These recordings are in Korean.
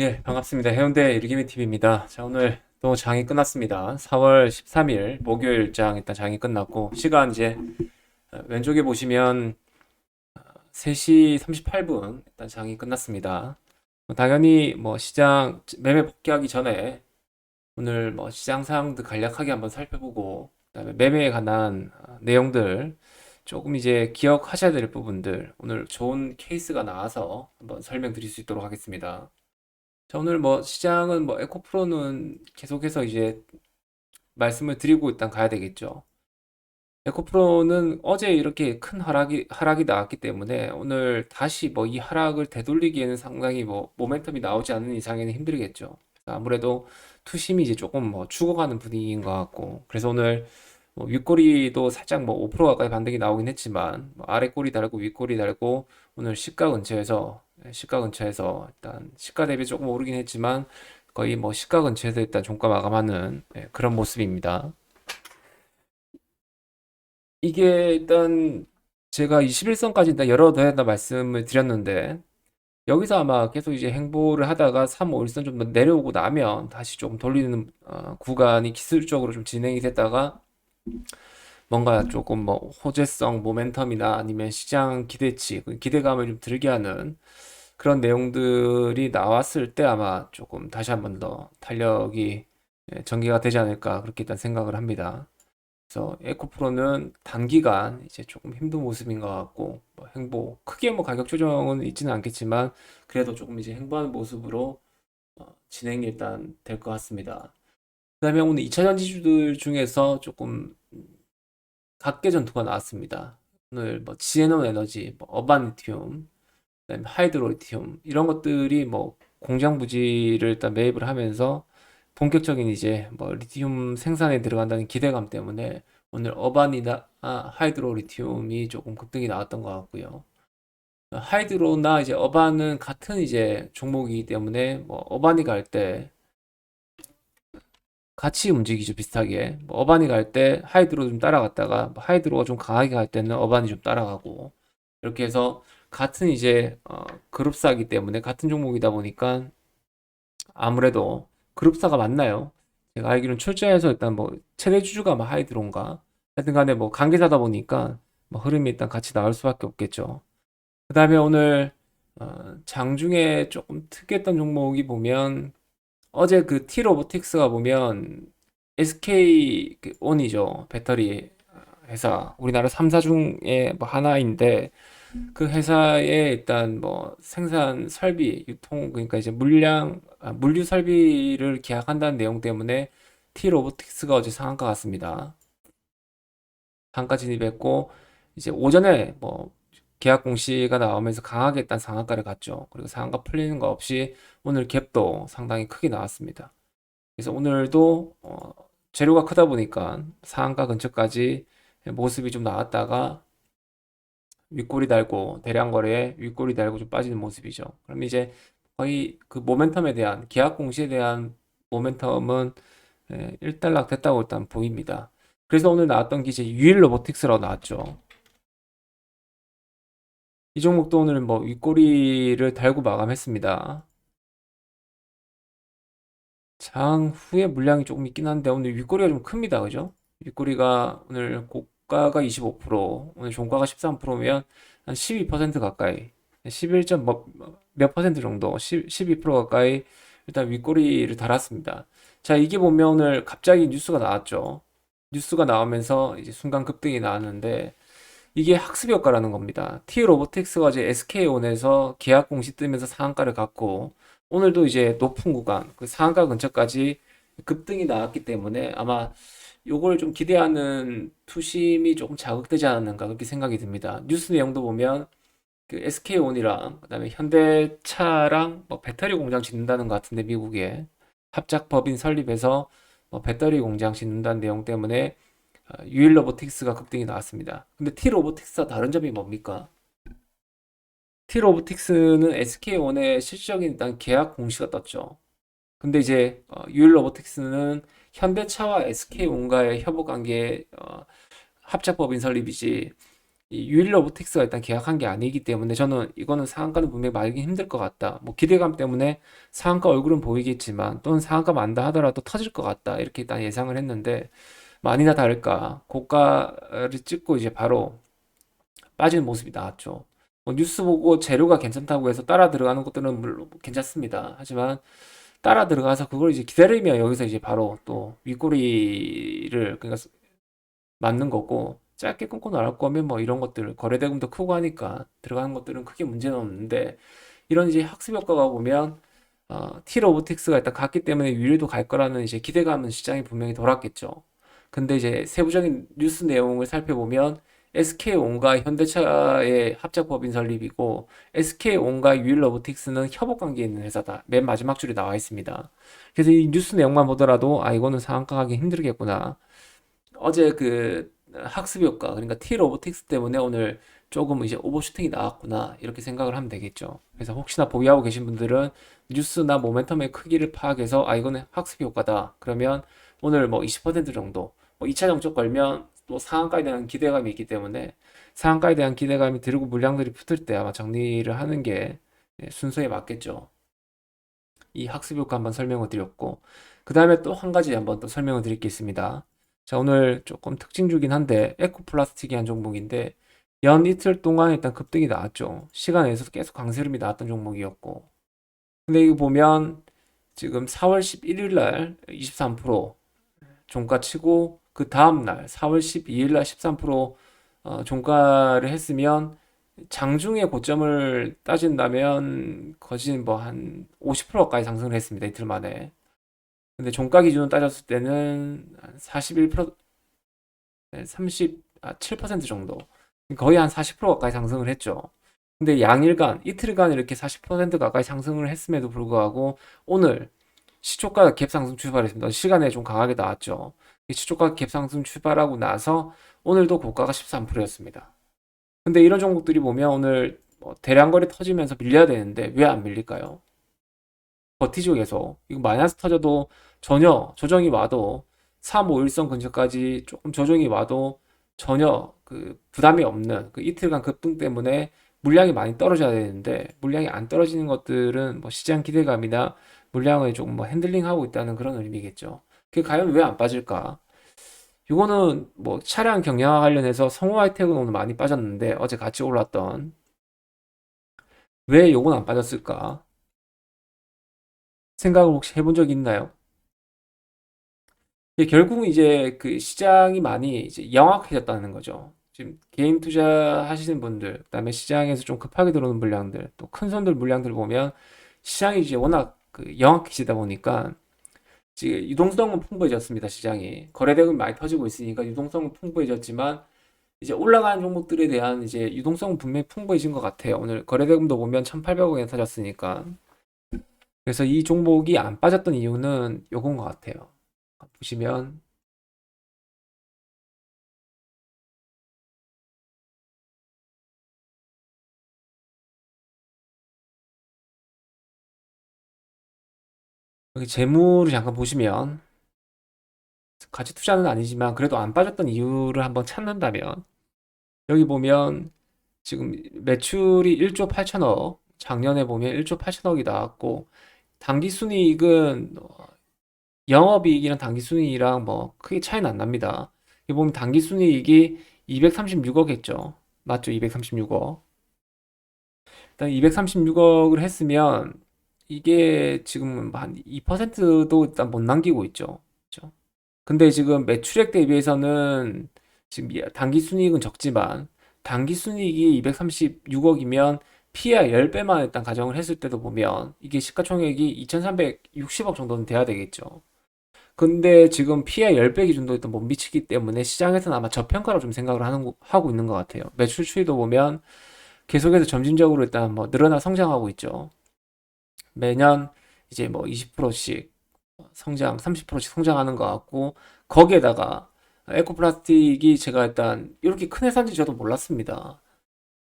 예, 반갑습니다. 해운대 일기미 TV입니다. 자, 오늘 또 장이 끝났습니다. 4월 13일 목요일 장 일단 장이 끝났고 시간 이제 어, 왼쪽에 보시면 어, 3시 38분 일단 장이 끝났습니다. 뭐 당연히 뭐 시장 매매 복귀하기 전에 오늘 뭐 시장 상황도 간략하게 한번 살펴보고 그다음에 매매에 관한 어, 내용들 조금 이제 기억하셔야 될 부분들 오늘 좋은 케이스가 나와서 한번 설명드릴 수 있도록 하겠습니다. 자, 오늘 뭐 시장은 뭐 에코프로는 계속해서 이제 말씀을 드리고 일단 가야 되겠죠. 에코프로는 어제 이렇게 큰 하락이 하락이 나왔기 때문에 오늘 다시 뭐 이 하락을 되돌리기에는 상당히 뭐 모멘텀이 나오지 않는 이상에는 힘들겠죠. 아무래도 투심이 이제 조금 뭐 죽어가는 분위기인 것 같고 그래서 오늘 뭐 윗꼬리도 살짝 뭐 5% 가까이 반등이 나오긴 했지만 뭐 아래 꼬리 달고 윗꼬리 달고 오늘 시가 근처에서 예, 시가 근처에서 일단 시가 대비 조금 오르긴 했지만 거의 뭐 시가 근처에서 일단 종가 마감하는 예, 그런 모습입니다. 이게 일단 제가 21선까지 일단 여러 번 말씀을 드렸는데 여기서 아마 계속 이제 행보를 하다가 3, 5, 1선 좀 더 내려오고 나면 다시 조금 돌리는 어, 구간이 기술적으로 좀 진행이 됐다가 뭔가 조금 뭐 호재성, 모멘텀이나 아니면 시장 기대치, 그 기대감을 좀 들게 하는 그런 내용들이 나왔을 때 아마 조금 다시 한 번 더 탄력이 예, 전개가 되지 않을까 그렇게 일단 생각을 합니다. 그래서 에코프로는 단기간 이제 조금 힘든 모습인 것 같고 뭐 행보 크게 뭐 가격 조정은 있지는 않겠지만 그래도 조금 이제 행보하는 모습으로 어, 진행이 일단 될 것 같습니다. 그 다음에 오늘 2차 전 지주들 중에서 조금 각계 전투가 나왔습니다. 오늘 뭐 지에논 에너지, 뭐 그다음에 하이드로리튬 이런 것들이 뭐 공장 부지를 일단 매입을 하면서 본격적인 이제 뭐 리튬 생산에 들어간다는 기대감 때문에 오늘 어반이나 아, 하이드로 리튬이 조금 급등이 나왔던 것 같고요. 하이드로나 이제 어반은 같은 이제 종목이기 때문에 뭐 어반이 갈 때 같이 움직이죠 비슷하게 뭐 어반이 갈 때 하이드로 좀 따라갔다가 뭐 하이드로가 좀 강하게 갈 때는 어반이 좀 따라가고 이렇게 해서 같은 이제 어, 그룹사기 때문에 같은 종목이다 보니까 아무래도 그룹사가 맞나요? 제가 알기로는 출자해서 일단 뭐 최대 주주가 뭐 하이드론가 하여튼 간에 뭐 관계사다 보니까 뭐 흐름이 일단 같이 나올 수밖에 없겠죠. 그 다음에 오늘 어, 장중에 조금 특이했던 종목이 보면 어제 그 T-로보틱스가 보면 SK 그 온이죠. 배터리 회사 우리나라 3사 중에 뭐 하나인데 그 회사에 일단 뭐 생산 설비, 유통 그러니까 이제 물량, 아, 물류 설비를 계약한다는 내용 때문에 T 로보틱스가 어제 상한가 갔습니다. 상한가 진입했고 이제 오전에 뭐 계약 공시가 나오면서 강하게 일단 상한가를 갔죠. 그리고 상한가 풀리는 거 없이 오늘 갭도 상당히 크게 나왔습니다. 그래서 오늘도 어, 재료가 크다 보니까 상한가 근처까지 모습이 좀 나왔다가 윗꼬리 달고 대량 거래에 윗꼬리 달고 좀 빠지는 모습이죠. 그럼 이제 거의 그 모멘텀에 대한 계약 공시에 대한 모멘텀은 예, 일단락 됐다고 일단 보입니다. 그래서 오늘 나왔던 게 이제 유일 로보틱스라고 나왔죠. 이 종목도 오늘 뭐 윗꼬리를 달고 마감했습니다. 장 후에 물량이 조금 있긴 한데 오늘 윗꼬리가 좀 큽니다. 그죠? 윗꼬리가 오늘 고가가 25%, 오늘 종가가 13%면 한 12% 가까이, 11점 뭐, 몇 퍼센트 정도, 10, 12% 가까이 일단 윗꼬리를 달았습니다. 자, 이게 보면 오늘 갑자기 뉴스가 나왔죠. 뉴스가 나오면서 이제 순간 급등이 나왔는데 이게 학습 효과라는 겁니다. T 로보틱스가 어제 SK온에서 계약 공시 뜨면서 상한가를 갔고 오늘도 이제 높은 구간 그 상한가 근처까지 급등이 나왔기 때문에 아마 요걸 좀 기대하는 투심이 조금 자극되지 않았는가 그렇게 생각이 듭니다. 뉴스 내용도 보면 그 SK온이랑 그다음에 현대차랑 뭐 배터리 공장 짓는다는 것 같은데 미국에 합작 법인 설립해서 뭐 배터리 공장 짓는다는 내용 때문에 어, 유일 로보틱스가 급등이 나왔습니다. 근데 T 로보틱스와 다른 점이 뭡니까? T 로보틱스는 SK온의 실질적인 일단 계약 공시가 떴죠. 근데 이제 어, 유일 로보틱스는 현대차와 SK온과의 협업 관계 어, 합작법인 설립이지 이 유일 로보틱스가 일단 계약한 게 아니기 때문에 저는 이거는 상한가는 분명히 말기 힘들 것 같다. 뭐 기대감 때문에 상한가 얼굴은 보이겠지만 또는 상한가 만다 하더라도 터질 것 같다. 이렇게 일단 예상을 했는데 뭐 아니나 다를까 고가를 찍고 이제 바로 빠지는 모습이 나왔죠. 뭐 뉴스 보고 재료가 괜찮다고 해서 따라 들어가는 것들은 물론 괜찮습니다. 하지만 따라 들어가서 그걸 이제 기다리면 여기서 이제 바로 또 윗꼬리를 그러니까 맞는 거고 짧게 끊고 나갈 거면 뭐 이런 것들 거래대금도 크고 하니까 들어가는 것들은 크게 문제는 없는데 이런 이제 학습 효과가 보면 어, T 로보틱스가 일단 갔기 때문에 위로도 갈 거라는 이제 기대감은 시장이 분명히 돌았겠죠. 근데 이제 세부적인 뉴스 내용을 살펴보면 SK온과 현대차의 합작법인 설립이고 SK온과 유일 로보틱스는 협업 관계에 있는 회사다. 맨 마지막 줄에 나와 있습니다. 그래서 이 뉴스 내용만 보더라도 아 이거는 상한가 가기 힘들겠구나. 어제 그 학습 효과 그러니까 T 로보틱스 때문에 오늘 조금 이제 오버슈팅이 나왔구나 이렇게 생각을 하면 되겠죠. 그래서 혹시나 보유하고 계신 분들은 뉴스나 모멘텀의 크기를 파악해서 아 이거는 학습 효과다. 그러면 오늘 뭐 20% 정도 뭐 2차 정책 걸면 또 상한가에 대한 기대감이 있기 때문에 상한가에 대한 기대감이 들고 물량들이 붙을 때 아마 정리를 하는 게 예, 순서에 맞겠죠. 이 학습 효과 한번 설명을 드렸고 그 다음에 또 한 가지 한번 또 설명을 드릴 게 있습니다. 자, 오늘 조금 특징 주긴 한데 에코플라스틱이 한 종목인데 연 이틀 동안 일단 급등이 나왔죠. 시간에서 계속 강세름이 나왔던 종목이었고 근데 이거 보면 지금 4월 11일 날 23% 종가 치고 그 다음 날 4월 12일 날 13% 어, 종가를 했으면 장중에 고점을 따진다면 거진 뭐 한 50%까지 상승을 했습니다. 이틀 만에. 근데 종가 기준으로 따졌을 때는 한 41%, 37% 정도. 거의 한 40% 가까이 상승을 했죠. 근데 양일간, 이틀간 이렇게 40% 가까이 상승을 했음에도 불구하고 오늘 시초가 갭 상승 출발했습니다. 시간에 좀 강하게 나왔죠. 이 시초가 갭 상승 출발하고 나서 오늘도 고가가 13%였습니다. 근데 이런 종목들이 보면 오늘 뭐 대량거래 터지면서 밀려야 되는데 왜 안 밀릴까요? 버티죠 계속. 이거 마이너스 터져도 전혀 조정이 와도 3, 5 일선 근처까지 조금 조정이 와도 전혀 그 부담이 없는 그 이틀간 급등 때문에 물량이 많이 떨어져야 되는데 물량이 안 떨어지는 것들은 뭐 시장 기대감이나 물량을 조금 뭐 핸들링하고 있다는 그런 의미겠죠. 그게 과연 왜 안 빠질까? 이거는 뭐 차량 경량화 관련해서 성호 하이텍은 오늘 많이 빠졌는데 어제 같이 올랐던 왜 요건 안 빠졌을까? 생각을 혹시 해본 적 있나요? 예, 결국은 이제 그 시장이 많이 이제 영악해졌다는 거죠. 지금 개인 투자 하시는 분들, 그다음에 시장에서 좀 급하게 들어오는 물량들, 또 큰 손들 물량들 보면 시장이 이제 워낙 그 영악해지다 보니까 지금 유동성은 풍부해졌습니다. 시장이 거래대금이 많이 터지고 있으니까 유동성은 풍부해졌지만 이제 올라가는 종목들에 대한 이제 유동성은 분명히 풍부해진 것 같아요. 오늘 거래대금도 보면 1,800억에 터졌으니까. 그래서 이 종목이 안 빠졌던 이유는 요건 것 같아요. 보시면 여기 재무를 잠깐 보시면 가치 투자는 아니지만 그래도 안 빠졌던 이유를 한번 찾는다면 여기 보면 지금 매출이 1조 8천억 작년에 보면 1조 8천억이 나왔고 당기순이익은 영업이익이랑 당기순이익이랑 뭐 크게 차이는 안 납니다. 이 보면 당기순이익이 236억 했죠. 맞죠? 236억. 일단 236억을 했으면 이게 지금 한 2%도 일단 못 남기고 있죠. 그죠? 근데 지금 매출액 대비해서는 지금 당기순이익은 적지만 당기순이익이 236억이면 PER 10배만 일단 가정을 했을 때도 보면 이게 시가총액이 2360억 정도는 돼야 되겠죠. 근데 지금 PER 10배 기준도 일단 못 미치기 때문에 시장에서는 아마 저평가로 좀 생각을 하는, 하고 있는 것 같아요. 매출 추이도 보면 계속해서 점진적으로 일단 뭐 늘어나 성장하고 있죠. 매년 이제 뭐 20%씩 성장, 30%씩 성장하는 것 같고 거기에다가 에코플라스틱이 제가 일단 이렇게 큰 회사인지 저도 몰랐습니다.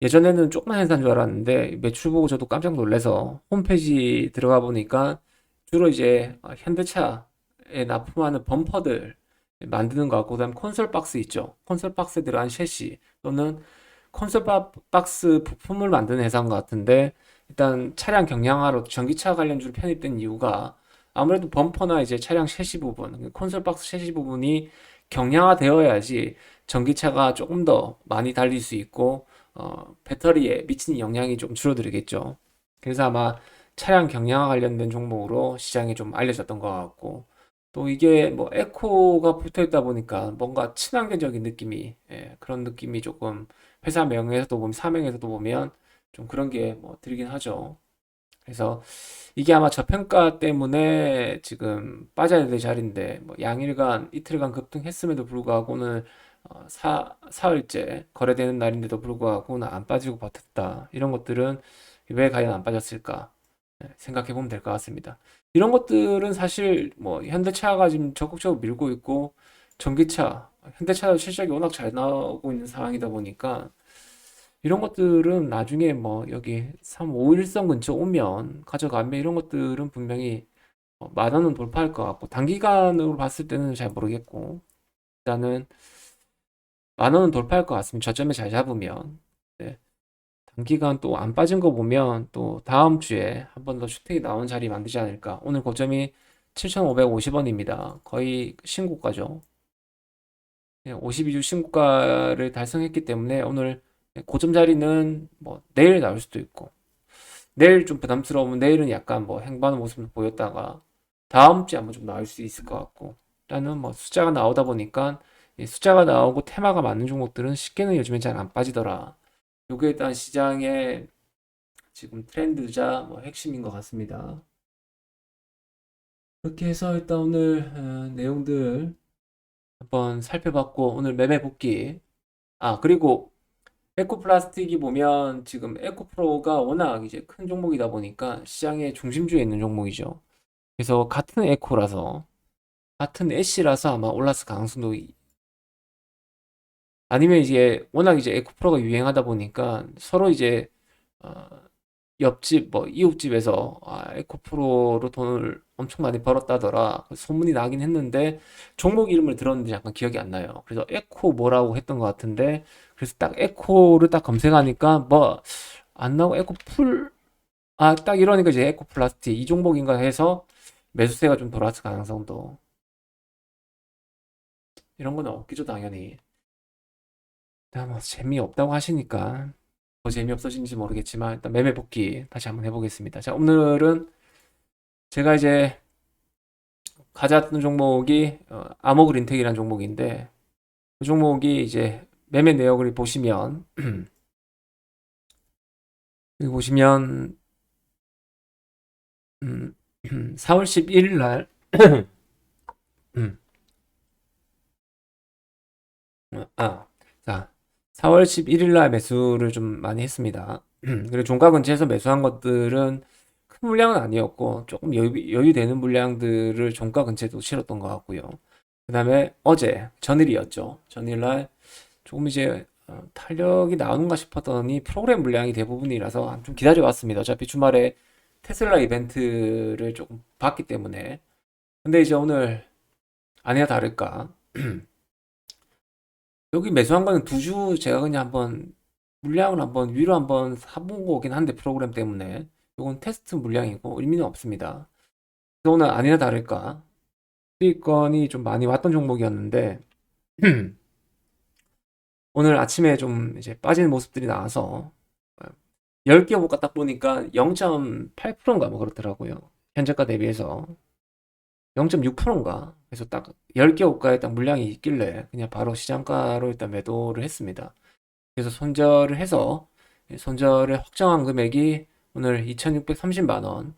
예전에는 조그만 회사인 줄 알았는데 매출 보고 저도 깜짝 놀라서 홈페이지 들어가 보니까 주로 이제 현대차에 납품하는 범퍼들 만드는 것 같고 그다음 콘솔 박스 있죠. 콘솔 박스에 들어간 셰시 또는 콘솔 바- 박스 부품을 만드는 회사인 것 같은데 일단 차량 경량화로 전기차 관련주로 편입된 이유가 아무래도 범퍼나 이제 차량 셰시 부분, 콘솔 박스 셰시 부분이 경량화되어야지 전기차가 조금 더 많이 달릴 수 있고 어, 배터리에 미치는 영향이 좀 줄어들겠죠. 그래서 아마 차량 경량화 관련된 종목으로 시장에 좀 알려졌던 것 같고 또 이게 뭐 에코가 붙어 있다 보니까 뭔가 친환경적인 느낌이 예, 그런 느낌이 조금 회사 명에서도 보면 사명에서도 보면 좀 그런 게 뭐 들긴 하죠. 그래서 이게 아마 저평가 때문에 지금 빠져야 될 자리인데 뭐 양일간 이틀간 급등했음에도 불구하고 오늘 어, 사, 사흘째 거래되는 날인데도 불구하고 오늘 안 빠지고 버텼다. 이런 것들은 왜 과연 안 빠졌을까 예, 생각해 보면 될 것 같습니다. 이런 것들은 사실 뭐 현대차가 지금 적극적으로 밀고 있고 전기차, 현대차도 실적이 워낙 잘 나오고 있는 상황이다 보니까 이런 것들은 나중에 뭐 여기 3, 5 일선 근처 오면 가져가면 이런 것들은 분명히 어, 만 원은 돌파할 것 같고 단기간으로 봤을 때는 잘 모르겠고 일단은 만 원은 돌파할 것 같습니다. 저점에 잘 잡으면 네. 단기간 또 안 빠진 거 보면 또 다음 주에 한 번더 슈팅이 나오는 자리 만들지 않을까. 오늘 고점이 7,550원입니다. 거의 신고가죠. 52주 신고가를 달성했기 때문에 오늘 고점 자리는 뭐 내일 나올 수도 있고 내일 좀 부담스러우면 내일은 약간 뭐 행보하는 모습을 보였다가 다음 주에 한번 좀 나올 수 있을 것 같고 일단은 뭐 숫자가 나오다 보니까 이 숫자가 나오고 테마가 맞는 종목들은 쉽게는 요즘에 잘안 빠지더라. 요게 일단 시장의 지금 트렌드자 뭐 핵심인 것 같습니다. 그렇게 해서 일단 오늘 어, 내용들 한번 살펴봤고 오늘 매매 복귀 아 그리고 에코플라스틱이 보면 지금 에코프로가 워낙 이제 큰 종목이다 보니까 시장의 중심주에 있는 종목이죠. 그래서 같은 에코라서 같은 애쉬라서 아마 올랐을 가능성도 이- 아니면 이제 워낙 이제 에코프로가 유행하다 보니까 서로 이제 어, 옆집 뭐 이웃집에서 아, 에코프로로 돈을 엄청 많이 벌었다더라 그 소문이 나긴 했는데 종목 이름을 들었는데 약간 기억이 안 나요. 그래서 에코 뭐라고 했던 것 같은데 그래서 딱 에코를 딱 검색하니까 뭐 안 나오고 에코 풀 아 딱 이러니까 이제 에코 플라스틱 이 종목인가 해서 매수세가 좀 돌았을 가능성도 이런 거는 없겠죠 당연히. 일단 뭐 재미없다고 하시니까 더 재미없어진지 모르겠지만 일단 매매 복귀 다시 한번 해보겠습니다. 자 오늘은 제가 이제 가져왔던 종목이 어, 아모그린텍이라는 종목인데 그 종목이 이제 매매 내역을 보시면 여기 보시면 음, 4월 11일 날 음, 아, 자 4월 11일 날 매수를 좀 많이 했습니다. 그리고 종가 근처에서 매수한 것들은 큰 물량은 아니었고 조금 여유, 여유되는 물량들을 종가 근처에도 실었던 것 같고요. 그 다음에 어제 전일이었죠. 전일날 조금 이제 어, 탄력이 나오는가 싶었더니 프로그램 물량이 대부분이라서 좀 기다려왔습니다. 어차피 주말에 테슬라 이벤트를 조금 봤기 때문에. 근데 이제 오늘 아니나 다를까. 여기 매수한 거는 두 주 제가 그냥 한번 물량을 한번 위로 한번 사본 거긴 한데 프로그램 때문에 이건 테스트 물량이고 의미는 없습니다. 그래서 오늘 아니나 다를까 수익권이 좀 많이 왔던 종목이었는데 오늘 아침에 좀 이제 빠지는 모습들이 나와서 10개 못 갖다 보니까 0.8%인가 뭐 그렇더라고요. 현재가 대비해서 0.6%인가. 그래서 딱 10개 호가에 딱 물량이 있길래 그냥 바로 시장가로 일단 매도를 했습니다. 그래서 손절을 해서 손절을 확정한 금액이 오늘 2,630만 원.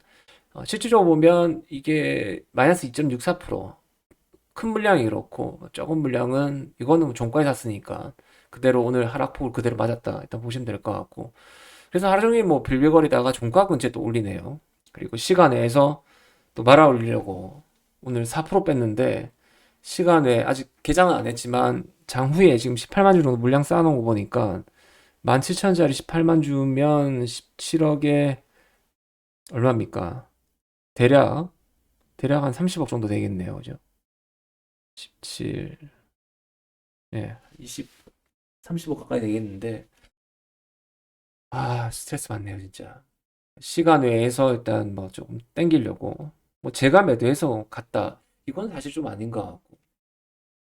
어, 실질적으로 보면 이게 마이너스 2.64%큰 물량이 그렇고 적은 물량은 이거는 종가에 샀으니까 그대로 오늘 하락폭을 그대로 맞았다 일단 보시면 될 것 같고 그래서 하루 종일 뭐 빌빌거리다가 종가 근처에 또 올리네요 그리고 시간에서 또 말아 올리려고 오늘 4% 뺐는데 시간에 아직 개장은 안 했지만 장후에 지금 18만 주 정도 물량 쌓아놓은 거 보니까 17,000원짜리 18만 주면 17억에 얼마입니까? 대략 대략 한 30억 정도 되겠네요. 그죠? 17 예, 20 30억 가까이 되겠는데 아, 스트레스 받네요, 진짜. 시간 외에서 일단 뭐 조금 땡기려고. 뭐 제가 매도해서 갔다. 이건 사실 좀 아닌 것 같고.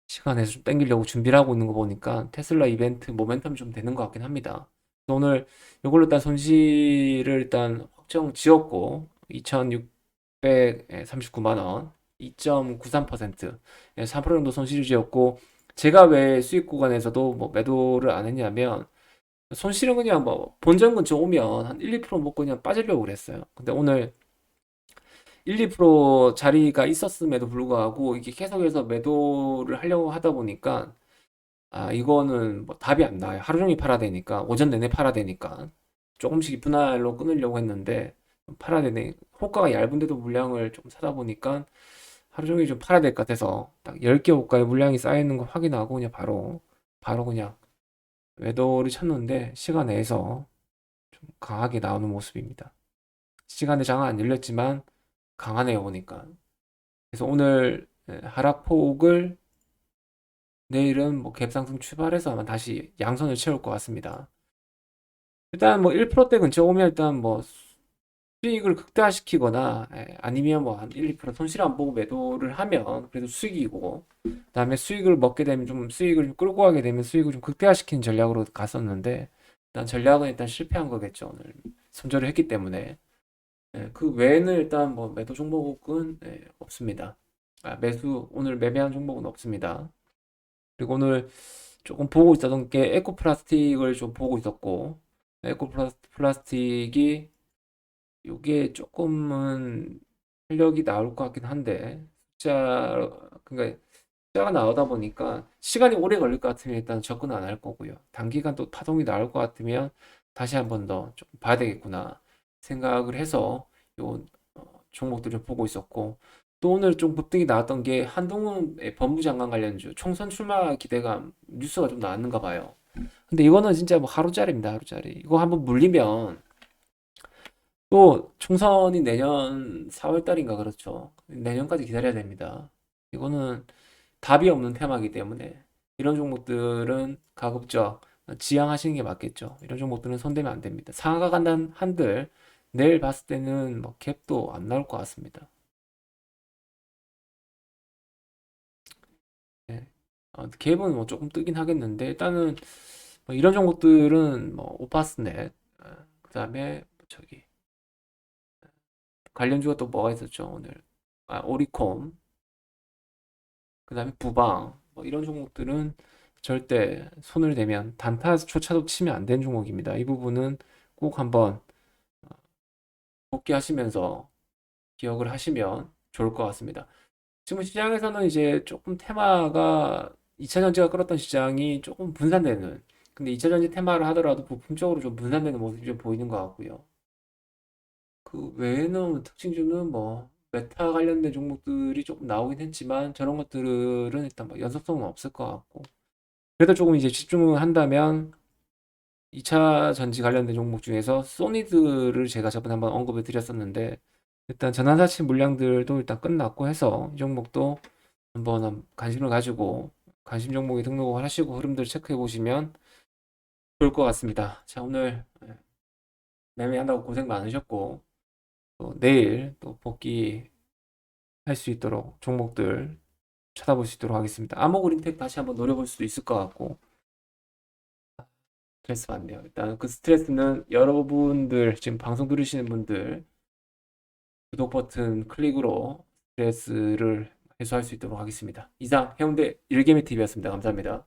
시간 내서 좀 땡기려고 준비를 하고 있는 거 보니까 테슬라 이벤트 모멘텀이 좀 되는 것 같긴 합니다. 오늘 이걸로 일단 손실을 일단 확정 지었고, 2,639만 원, 2.93%, 3% 정도 손실을 지었고, 제가 왜 수익 구간에서도 뭐 매도를 안 했냐면, 손실은 그냥 뭐 본전 근처 오면 한 1, 2% 먹고 그냥 빠지려고 그랬어요. 근데 오늘 1, 2% 자리가 있었음에도 불구하고 이게 계속해서 매도를 하려고 하다 보니까 아 이거는 뭐 답이 안 나와요. 하루 종일 팔아야 되니까 오전 내내 팔아야 되니까 조금씩 분할로 끊으려고 했는데 팔아야 되네. 호가가 얇은데도 물량을 좀 사다 보니까 하루 종일 좀 팔아야 될 것 같아서 딱 10개 호가에 물량이 쌓여 있는 거 확인하고 그냥 바로 바로 그냥 매도를 쳤는데 시간 내에서 좀 강하게 나오는 모습입니다. 시간에 장은 안 열렸지만 강하네요 보니까. 그래서 오늘 예, 하락폭을 내일은 뭐 갭상승 출발해서 아마 다시 양선을 채울 것 같습니다. 일단 뭐 1%대 근처 오면 일단 뭐 수익을 극대화시키거나 예, 아니면 뭐 한 1, 2% 손실 안 보고 매도를 하면 그래도 수익이고 그다음에 수익을 먹게 되면 좀 수익을 좀 끌고 가게 되면 수익을 좀 극대화시키는 전략으로 갔었는데 일단 전략은 일단 실패한 거겠죠 오늘 손절을 했기 때문에 예, 그 외에는 일단 뭐 매도 종목은 예, 없습니다. 아, 매수 오늘 매매한 종목은 없습니다. 그리고 오늘 조금 보고 있었던 게 에코 플라스틱을 좀 보고 있었고 에코 플라스- 플라스틱이 이게 조금은 탄력이 나올 것 같긴 한데 숫자 그러니까 숫자가 나오다 보니까 시간이 오래 걸릴 것 같으면 일단 접근 안 할 거고요. 단기간 또 파동이 나올 것 같으면 다시 한 번 더 좀 봐야 되겠구나 생각을 해서 요 어, 종목들을 보고 있었고 또 오늘 좀 급등이 나왔던 게 한동훈 법무장관 관련주 총선 출마 기대감 뉴스가 좀 나왔는가 봐요. 근데 이거는 진짜 뭐 하루짜리입니다, 하루짜리. 이거 한번 물리면 또 총선이 내년 4월 달인가 그렇죠. 내년까지 기다려야 됩니다. 이거는 답이 없는 테마이기 때문에 이런 종목들은 가급적 지양하시는 게 맞겠죠. 이런 종목들은 손대면 안 됩니다. 상하가 간단 한들 내일 봤을 때는 뭐 갭도 안 나올 것 같습니다. 네. 어, 갭은 뭐 조금 뜨긴 하겠는데 일단은 뭐 이런 종목들은 뭐 오파스넷 그 다음에 저기 관련주가 또 뭐가 있었죠 오늘 아 오리콤 그 다음에 부방 뭐 이런 종목들은 절대 손을 대면 단타조차도 치면 안 되는 종목입니다. 이 부분은 꼭 한번 복귀하시면서 기억을 하시면 좋을 것 같습니다. 지금 시장에서는 이제 조금 테마가 2차 전지가 끌었던 시장이 조금 분산되는 근데 2차 전지 테마를 하더라도 부품적으로 좀 분산되는 모습이 좀 보이는 것 같고요. 그 외에는 특징주는 뭐 메타 관련된 종목들이 조금 나오긴 했지만 저런 것들은 일단 뭐 연속성은 없을 것 같고 그래도 조금 이제 집중을 한다면 2차 전지 관련된 종목 중에서 소니드를 제가 저번에 한번 언급을 드렸었는데 일단 전환사치 물량들도 일단 끝났고 해서 이 종목도 한번 관심을 가지고 관심 종목에 등록을 하시고 흐름들 체크해 보시면 좋을 것 같습니다. 자 오늘 예, 매매한다고 고생 많으셨고 또 내일 또 복귀할 수 있도록 종목들 찾아볼 수 있도록 하겠습니다. 아모그린텍 다시 한번 노려볼 수도 있을 것 같고 스트레스 받네요. 일단 그 스트레스는 여러분들 지금 방송 들으시는 분들 구독 버튼 클릭으로 스트레스를 해소할 수 있도록 하겠습니다. 이상 해운대 일개미 TV였습니다. 감사합니다.